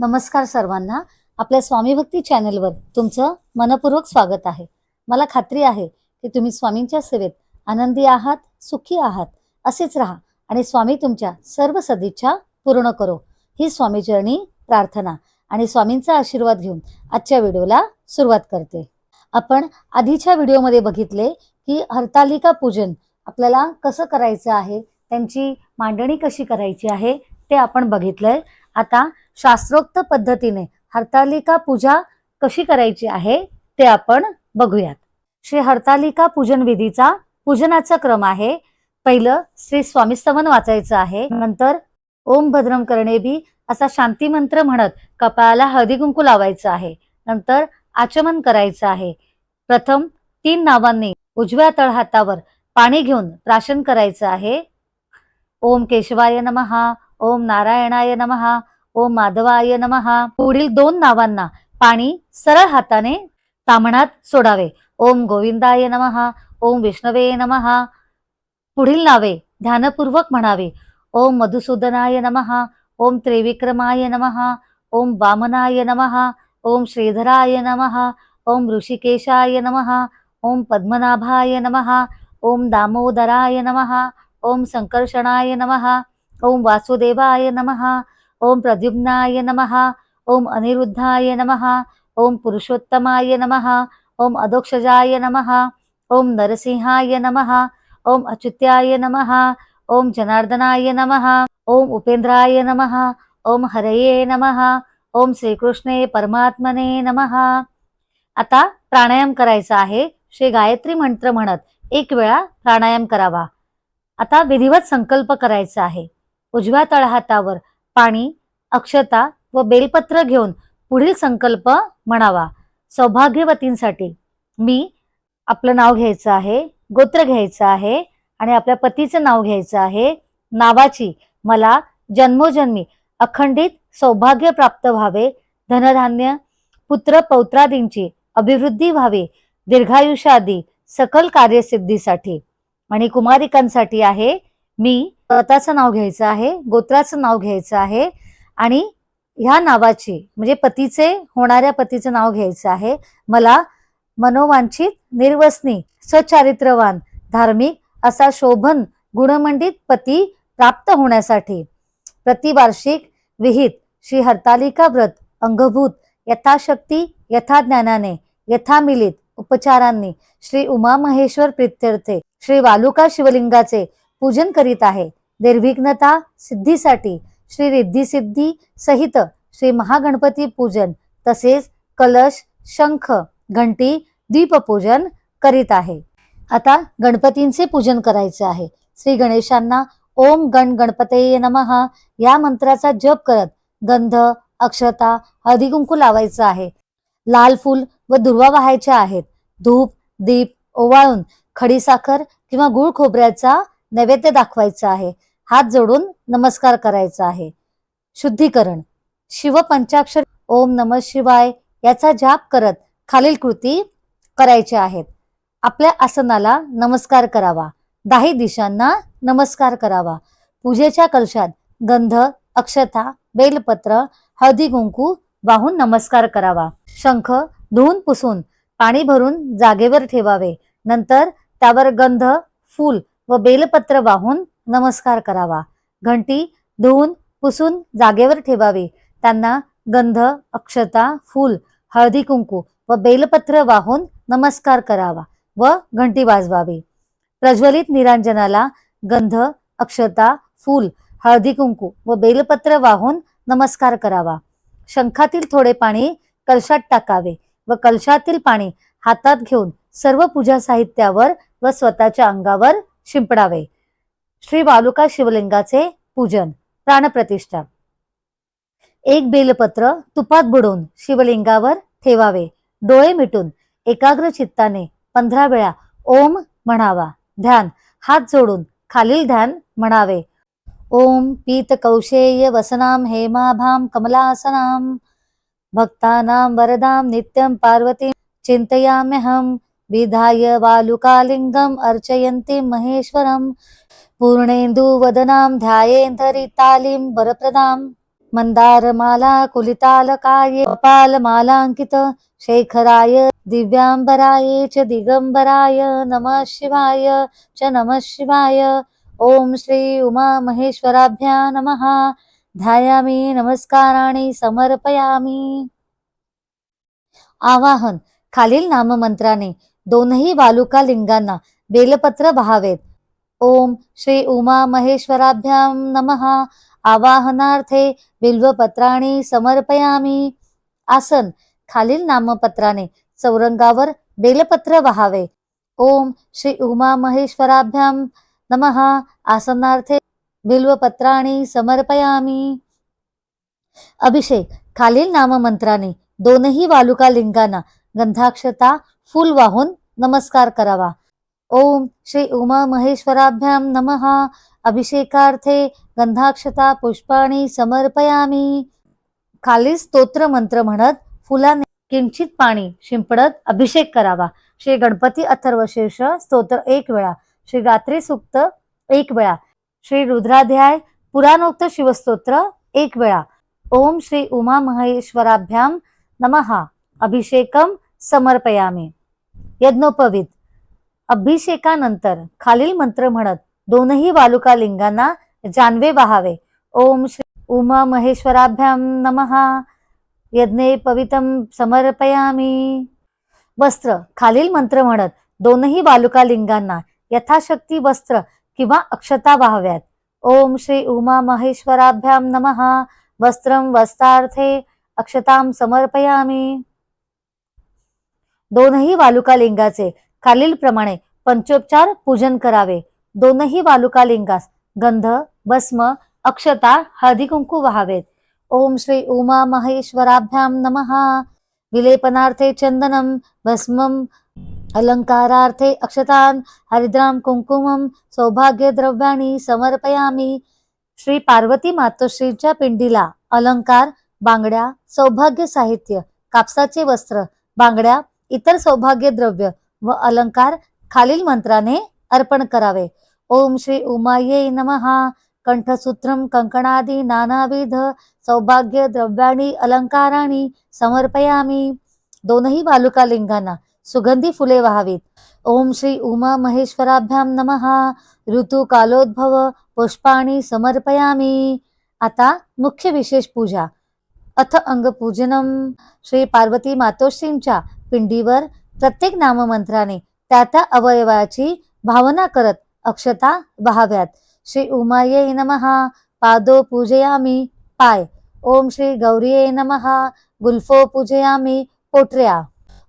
नमस्कार सर्वांना. आपल्या स्वामी भक्ती चॅनलवर तुमचं मनपूर्वक स्वागत आहे. मला खात्री आहे की तुम्ही स्वामींच्या सेवेत आनंदी आहात सुखी आहात असेच राहा आणि स्वामी तुमच्या सर्व सदिच्छा पूर्ण करो. ही स्वामीचरणी प्रार्थना आणि स्वामींचा आशीर्वाद घेऊन आजच्या व्हिडिओला सुरुवात करते. आपण आधीच्या व्हिडिओमध्ये बघितले की हरतालिका पूजन आपल्याला कसं करायचं आहे त्यांची मांडणी कशी करायची आहे ते आपण बघितलंय. आता शास्त्रोक्त पद्धतीने हरतालिका पूजा कशी करायची आहे ते आपण बघूयात. श्री हरतालिका पूजन विधीचा पूजनाचा क्रम आहे. पहिलं श्री स्वामी स्तवन वाचायचं आहे. नंतर ओम भद्रम करणे बी असा शांती मंत्र म्हणत कपाळाला हळदी कुंकू लावायचं आहे. नंतर आचमन करायचं आहे. प्रथम तीन नावांनी उजव्या तळहातावर पाणी घेऊन प्राशन करायचं आहे. ओम केशवाय नमहा ओम नारायणाय नमहा ओम माधवाय नमहा पुढील दोन नावांना पाणी सरळ हाताने तामणात सोडावे. ओम गोविंदाय नमहा ओम विष्णवे नमहा पुढील नावे ध्यानपूर्वक म्हणावे. ओम मधुसूदनाय नमहा ओम त्रिविक्रमाय नमहा ओम वामनाय नमहा ओम श्रीधराय नमहा ओम ऋषिकेशाय नमहा ओम पद्मनाभाय नमहा ओम दामोदराय नमहा ओम संकर्षणाय नमहा ओम वासुदेवाय नमहा ओम प्रद्युम्नाय नमहा ओम अनिरुद्धाय नमहा ओम पुरुषोत्तमाय नमहा ओम अदोक्षजाय नमहा ओम नरसिंहाय नमहा ओम अच्युत्याय नमहा ओम जनार्दनाय नमहा ओम उपेंद्राय नमहा ओम हरये नमहा ओम श्रीकृष्णे परमात्मने नमहा आता प्राणायाम करायचा आहे श्री गायत्री मंत्र म्हणत एक वेळा प्राणायाम करावा आता विधिवत संकल्प करायचा आहे उजव्या तळहातावर पाणी अक्षता व बेलपत्र घेऊन पुढील संकल्प म्हणावा. सौभाग्यवतींसाठी मी आपलं नाव घ्यायचं आहे गोत्र घ्यायचं आहे आणि आपल्या पतीचं नाव घ्यायचं आहे. नावाची मला जन्मोजन्मी अखंडित सौभाग्य प्राप्त व्हावे. धनधान्य पुत्र पौत्रादींची अभिवृद्धी व्हावी. दीर्घायुष्यादी सकल कार्यसिद्धीसाठी आणि कुमारिकांसाठी आहे. मी स्वतःचं नाव घ्यायचं आहे गोत्राचं नाव घ्यायचं आहे आणि ह्या नावाची म्हणजे पतीचे होणाऱ्या पतीचं नाव घ्यायचं आहे. मला मनोवांछित निर्वसनी सचारित्रवान धार्मिक असा शोभन गुणमंडित पती प्राप्त होण्यासाठी प्रतिवार्षिक विहित श्री हरतालिका व्रत अंगभूत यथाशक्ती यथाज्ञानाने यथामिलित उपचारांनी श्री उमा महेश्वर प्रित्यर्थे श्री वालुका शिवलिंगाचे पूजन करीत आहे. निर्विघ्नता सिद्धीसाठी श्री रिद्धी सिद्धी सहित श्री महागणपती पूजन तसेच कलश शंख घंटी दीपपूजन करीत आहे. आता गणपतींचे पूजन करायचे आहे. श्री गणेशांना ओम गण गणपतये नमः या मंत्राचा जप करत गंध अक्षता हळदी कुंकू लावायचं आहे. लाल फूल व दुर्वा वाहायच्या आहेत. धूप दीप ओवाळून खडीसाखर किंवा गुळ खोबऱ्याचा नैवेद्य दाखवायचं आहे. हात जोडून नमस्कार करायचा आहे. शुद्धीकरण. शिव पंचाक्षर ओम नम शिवाय याचा जाप करत खालील कृती करायच्या आहेत. आपल्या आसनाला नमस्कार करावा. दाही दिशांना नमस्कार करावा. पूजेच्या कलशात गंध अक्षता बेलपत्र हळदी कुंकू वाहून नमस्कार करावा. शंख धुवून पुसून पाणी भरून जागेवर ठेवावे. नंतर त्यावर गंध फूल व बेलपत्र वाहून नमस्कार करावा. घंटी धुवून पुसून जागेवर ठेवावी. त्यांना गंध अक्षता फूल हळदी कुंकू व बेलपत्र वाहून नमस्कार करावा व घंटी वाजवावी. प्रज्वलित निरांजनाला गंध अक्षता फूल हळदी कुंकू व बेलपत्र वाहून नमस्कार करावा. शंखातील थोडे पाणी कलशात टाकावे व कलशातील पाणी हातात घेऊन सर्व पूजा साहित्यावर व स्वतःच्या अंगावर शिंपडावे. श्री वालुका शिवलिंगाचे पूजन प्राणप्रतिष्ठा. एक बेलपत्र तुपात बुडवून शिवलिंगावर ठेवावे. डोळे मिटून एकाग्र चित्ताने पंधरा वेळा ओम म्हणावा. ध्यान हात जोडून खालील ध्यान म्हणावे. ओम पीत कौशेय वसनाम हेमाभाम कमलासनाम. भक्तानाम वरदाम नित्यं पार्वतीं चिंतयाम्यहम विधाय वालुकालिङ्गम् अर्चयन्तीं महेश्वरं पूर्णेन्दुवदनां ध्यायेन्धरितालिं वरप्रदां मन्दारमाला कुलितालकाये कपालमालाङ्कित शेखराय दिव्याम्बराय च दिगम्बराय नमः शिवाय च नमः शिवाय। ॐ श्री उमा महेश्वराभ्या नमः। ध्यायामि नमस्काराणि समर्पयामि। आवाहन खालील नाममंत्राने दोनही वालुका लिंगांना बेलपत्र बहावेत. ओम श्री उमा महेश्वराभ्यां नमः. आवाहनार्थे बिल्वपत्राणि समर्पयामी. आसन खालील नामपत्राने चौरंगावर बेलपत्र वहावे ओम श्री उमा महेश्वराभ्यां नमः. आसनार्थे बिल्वपत्राणि समर्पयामी. अभिषेक खालील नाममंत्राने दोनही वालुका लिंगांना गंधाक्षता फूल वाहून नमस्कार करावा. ओम श्री उमा महेश्वराभ्यां नमः. अभिषेकार्थे गंधाक्षता पुष्पाणि समर्पयामी. खाली स्तोत्र मंत्र म्हणत फुलाने किंचित पाणी शिंपडत अभिषेक करावा. श्री गणपती अथर्वशेष स्तोत्र एक वेळा. श्री रात्री सुक्त एक वेळा. श्री रुद्राध्याय पुराणोक्त शिवस्तोत्र एक वेळा. ओम श्री उमा महेश्वराभ्याम नमः. अभिषेकम समर्पयामी. यज्ञोपवीत. अभिषेकानंतर खालील मंत्र म्हणत दोनही वालुका लिंगांना जानवे वाहावे. ओम श्री उमा महेश्वराभ्याम नमः. यज्ञे पवितं समर्पयामी. वस्त्र. खालील मंत्र म्हणत दोनही वालुका लिंगांना यथाशक्ती वस्त्र किंवा अक्षता वाहाव्यात. ओम श्री उमा महेश्वराभ्याम नमः. वस्त्रं वस्त्रार्थे अक्षतां समर्पयामी. दोनही वालुकालिंगाचे खालीलप्रमाणे खालील प्रमाणे पंचोपचार पूजन करावे. दोनही वालुकालिंगास गंध भस्म अक्षता हळदी कुंकू वहावेत. ओम श्री उमा महेश्वराभ्याम नमः. विलेपनार्थे चंदनम भस्मम अलंकारार्थे अक्षतान हरिद्राम कुंकुमम सौभाग्य द्रव्याणी समर्पयामी. श्री पार्वती मातोश्रीच्या पिंडीला अलंकार बांगड्या सौभाग्य साहित्य कापसाचे वस्त्र बांगड्या इतर सौभाग्य द्रव्य व अलंकार खालील मंत्राने अर्पण करावे. ओम श्री उमाये नमः. कंठसूत्रम कंकणादी नानाविध सौभाग्य द्रव्याणी अलंकाराणी समर्पयामी. दोनही बालुका लिंगांना सुगंधी फुले व्हावीत. ओम श्री उमा महेश्वराभ्याम नमः. ऋतू कालोद्भव पुष्पाणी समर्पयामी. आता मुख्य विशेष पूजा. अथ अंगपूजनम. श्री पार्वती मातोश्रींच्या पिंडीवर प्रत्येक नाममंत्राने त्या त्या अवयवाची भावना करत अक्षता वहाव्यात श्री उमाये नमः. पादो पूजयामी. पाय. ओम श्री गौरीये नमः. गुल्फो पूजयामी. पोटऱ्या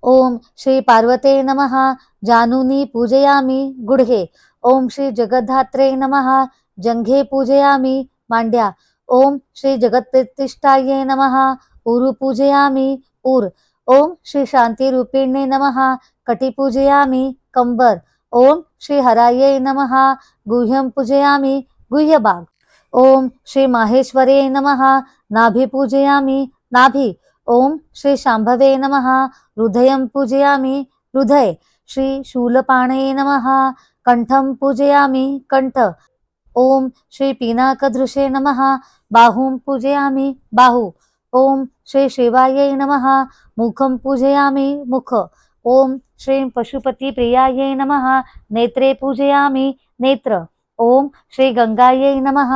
ओम श्री पार्वते नमः. जानूनी पूजयामी. गुढे. ओम श्री जगद्धात्रे नमः. जंघे पूजयामी. मांड्या. ओम श्री जगत्प्रतिष्ठाये नमः. उरु पूजयामी. उर ओम श्री शांतिरूपिणे नमः। कटी पूजयामी कंबर। ओम श्री हराये नमः। गुह्यं पूजयामी गुह्यबाग ओम श्री माहेश्वरे नमः। नाभि पूजयामी नाभि। ओम श्री शांभवे नमः। हृदयं पूजयामी हृदय। श्री शूलपाणे नमः। कंठं पूजयामी कंठ ओम श्री पिनाकदृशे नमः। बाहुं पूजयामी बाहु। ओम श्री शिवायै नमः। मुखं पूजयामि मुख। ओम श्रीं पशुपती प्रियायै नमः। नेत्रे पूजयामि नेत्र। ओम श्री गंगायै नमः।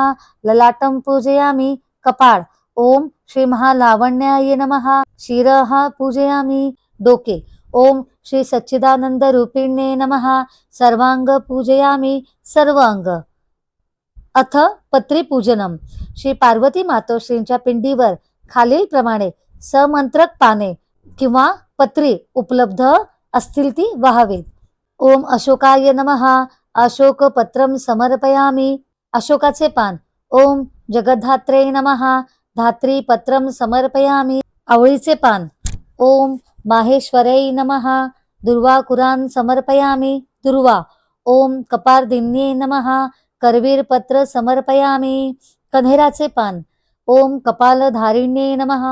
ललाटं पूजयामि कपाळ। ओम श्री महालावण्याय नमः। शिरः पूजयामि डोके। ओम श्री सच्चिदानंद रूपिणे नमः। सर्वांग पूजयामि सर्व अंग अथ पत्री पूजनम श्री पार्वती मातोश्रींच्या पिंडीवर खालील प्रमाणे समंत्रक पाने किंवा पत्री उपलब्ध असतील ती वहावीत. ओम अशोकाय नमः. अशोक पत्रम समर्पयामी. अशोकाचे पान. ओम जगद्धात्रे नमः. धात्री पत्रम समर्पयामी. आवळीचे पान. ओम माहेश्वरै नमः. दुर्वा कुरान समर्पयामी. दुर्वा. ओम कपारदिन्ये नमः. करवीर पत्र समर्पयामी. कन्हेराचे पान. ओम कपालधारिण्ये नमः।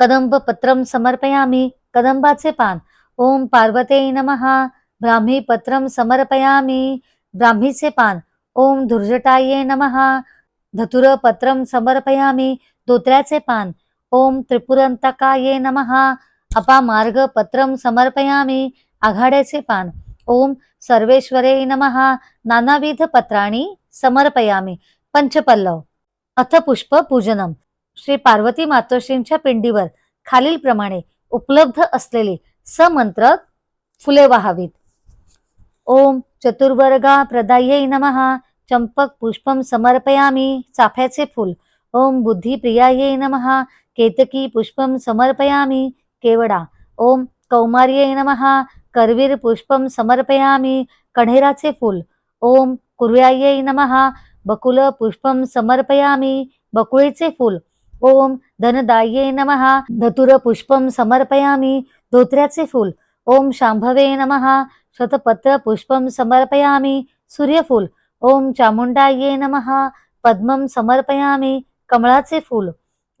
कदंब पत्रम समर्पयामी। कदंबाचे पान। ओम पार्वते नमः। ब्राह्मी पत्रम समर्पयामी। ब्राह्मीचे पान। ओम धुर्जटाये नमः। धतुर पत्रम समर्पयामी। धोत्र्याचे पान। ओम त्रिपुरंतकाये नमहा अपा मार्ग पत्रम समर्पयामी। आघाड्याचे पान। ओम सर्वेश्वरे नमहा नानाविध पत्राणी समर्पयामी। पंचपल्लव। अथ पुष्प पूजनम. श्री पार्वती मातोश्रींच्या पिंडीवर खालील प्रमाणे उपलब्ध असलेली समंत्र फुले वाहावीत. ओम चतुर्वर्गा प्रदायै नमहा चंपक पुष्पम समर्पयामी. चाफ्याचे फूल. ओम बुद्धिप्रियायै नमहा केतकी पुष्पम समर्पयामी. केवडा. ओम कौमार्यै नमहा करवीर पुष्पम समर्पयामी. कण्हेराचे फूल. ओम कुर्यायै नमहा बकुल पुष्पम समर्पयामी बकुळीचे फूल. ओम धनदाये नमहा धतुर पुष्पम समर्पयामी धोत्र्याचे फूल. ओम शांभवे नमहा शतपत्र पुष्पम समर्पयामी सूर्यफूल. ओम चामुंडाये नमहा पद्मम समर्पयामी कमळाचे फूल.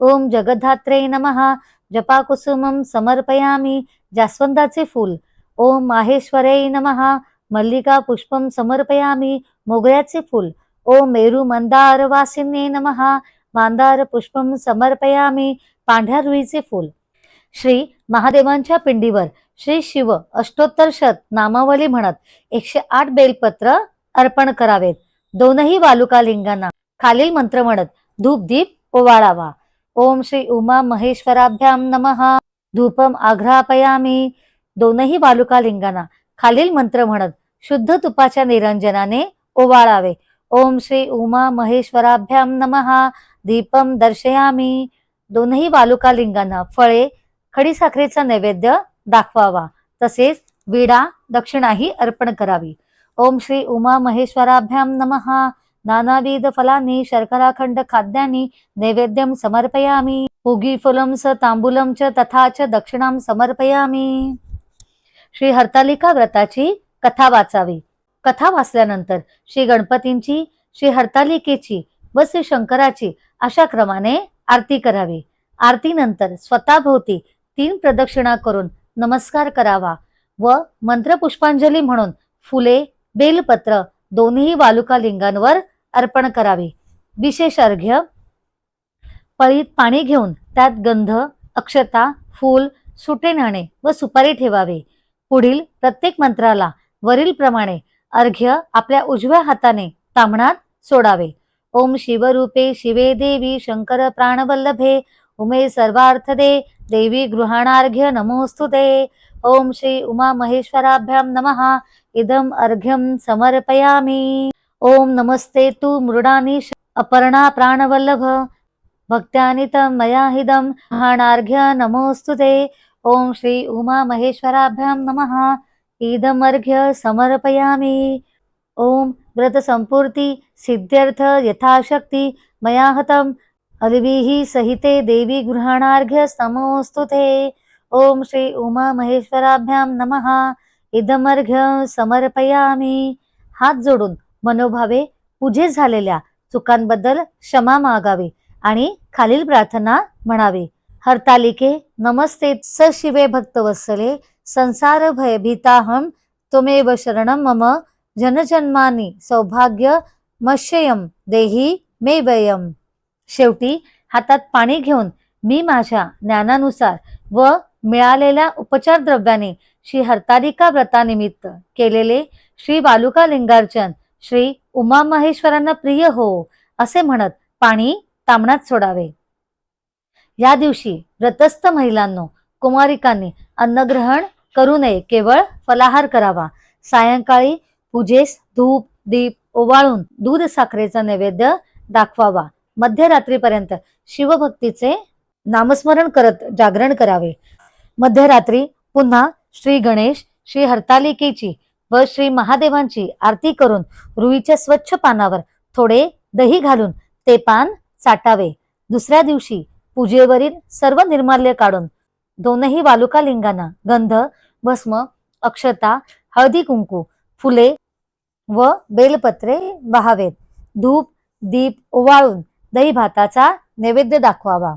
ओम जगद्धात्रे नमहा जपाकुसुमम समर्पयामी जास्वंदाचे फूल. ओम माहेश्वरे नमहा मल्लिका पुष्पम समर्पयामी मोगऱ्याचे फूल. ओम मेरू मंदार वासिने नमहा मांदार पुष्पम समर्पयामी पांढऱ्या रुईचे फूल। श्री महादेवांच्या पिंडीवर श्री शिव अष्टोत्तर शत नामावली म्हणत एकशे आठ बेलपत्र अर्पण करावेत। दोनही वालुका लिंगांना खालील मंत्र म्हणत धूप दीप ओवाळावा। ओम श्री उमा महेश्वराभ्याम नमहा धूपम आघ्रापयामी। दोनही वालुका लिंगांना खालील मंत्र म्हणत शुद्ध तुपाच्या निरंजनाने ओवाळावे। ओम श्री उमा महेश्वराभ्याम नमहा दीपम दर्शयामी. दोनही बालुकालिंगांना फळे खडीसाखरेचा नैवेद्य दाखवावा. तसेच विडा दक्षिणाही अर्पण करावी. ओम श्री उमा महेश्वराभ्याम नमहा नानाविध फलानी शर्कराखंड खाद्यानी नैवेद्यम समर्पयामी. उगी फुलम स तांबुलम च तथा च दक्षिणाम समर्पयामी. श्री हरतालिका व्रताची कथा वाचावी. कथा वाचल्यानंतर श्री गणपतींची श्री हरतालिकेची व श्री शंकराची अशा क्रमाने आरती करावी. आरतीनंतर स्वतःभोवती तीन प्रदक्षिणा करून नमस्कार करावा व मंत्रपुष्पांजली म्हणून फुले बेलपत्र दोन्ही वालुका लिंगांवर अर्पण करावे. विशेष अर्घ्य पळीत पाणी घेऊन त्यात गंध अक्षता फूल सुटे नाणे व सुपारी ठेवावे. पुढील प्रत्येक मंत्राला वरील प्रमाणे अर्घ्य आपल्या उजव्या हाताने तांबणात सोडावे. ओम शिवरूपे शिवे देवी शंकर प्राणवल्लभे. उमे सर्वार्थदे देवी गृहाणार्घ्य नमोस्तुते ओम श्री उमा महेश्वराभ्याम नमः. इदम अर्घ्यम समर्पयामी. ओम नमस्ते तू मृडानी अपर्णा प्राणवल्लभ. भक्त्यानितं मया हिदं गृहाणार्घ्य नमोस्तुते ओम श्री उमा महेश्वराभ्याम नमः. इदमर्घ्य समर्पयामि। ओम व्रत संपूर्ती सिद्ध्यर्थ यथाशक्ति मया हतम अलिभिः सहिते देवी गृहाणार्घ्य नमोस्तुते ॐ श्री उमा महेश्वराभ्याम नमः। इदमर्घ्य समर्पयामि। हात जोडून मनोभावे पूजे झालेल्या चुकांबद्दल क्षमा मागावी आणि खालील प्रार्थना म्हणावी। हरतालिके नमस्ते स शिवे भक्तवत्सले संसार भयभीताहम त्वमेव शरणं मम जनजन्मानी सौभाग्य मश्ययम देही मे वयम शेवटी हातात पाणी घेऊन मी माझ्या ज्ञानानुसार व मिळालेल्या उपचार द्रव्याने श्री हरतारिका व्रतानिमित्त केलेले श्री बालुका लिंगार्चन श्री उमा महेश्वरांना प्रिय हो असे म्हणत पाणी तामणात सोडावे. या दिवशी व्रतस्थ महिलांनो कुमारिकांनी अन्नग्रहण करू नये केवळ फलाहार करावा. सायंकाळी पूजेस धूप दीप ओवाळून दूध साखरेचा नैवेद्य दाखवावा. मध्यरात्रीपर्यंत शिवभक्तीचे नामस्मरण करत जागरण करावे. मध्यरात्री पुन्हा श्री गणेश श्री हरतालिकेची व श्री महादेवांची आरती करून रुईच्या स्वच्छ पानावर थोडे दही घालून ते पान चाटावे. दुसऱ्या दिवशी पूजेवरील सर्व निर्माल्य काढून दोनही वालुका लिंगांना गंध भस्म अक्षता हळदी कुंकू फुले व बेलपत्रे वाहावेत धूप दीप ओवाळून दही भाताचा नैवेद्य दाखवावा.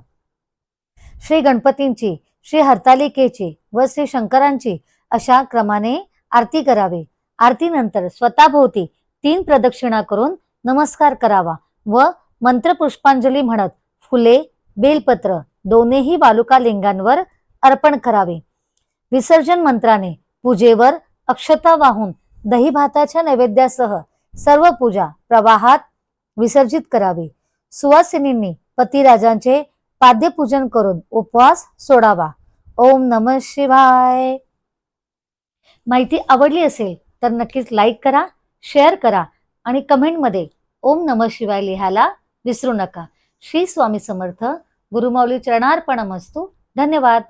श्री गणपतींची श्री हरतालिकेची व श्री शंकरांची अशा क्रमाने आरती करावी. आरतीनंतर स्वतःभोवती तीन प्रदक्षिणा करून नमस्कार करावा व मंत्रपुष्पांजली म्हणत फुले बेलपत्र दोन्ही वालुका लिंगांवर अर्पण करावे. विसर्जन मंत्राने पूजेवर अक्षता वाहून दही भाताच्या नैवेद्यासह सर्व पूजा प्रवाहात विसर्जित करावी. सुवासिनींनी पतिराजांचे पाद्यपूजन करून उपवास सोडावा. ओम नम शिवाय. माहिती आवडली असेल तर नक्कीच लाईक करा शेअर करा आणि कमेंटमध्ये ओम नम शिवाय लिहायला विसरू नका. श्री स्वामी समर्थ. गुरुमाऊली चरणार्पणमस्तू धन्यवाद.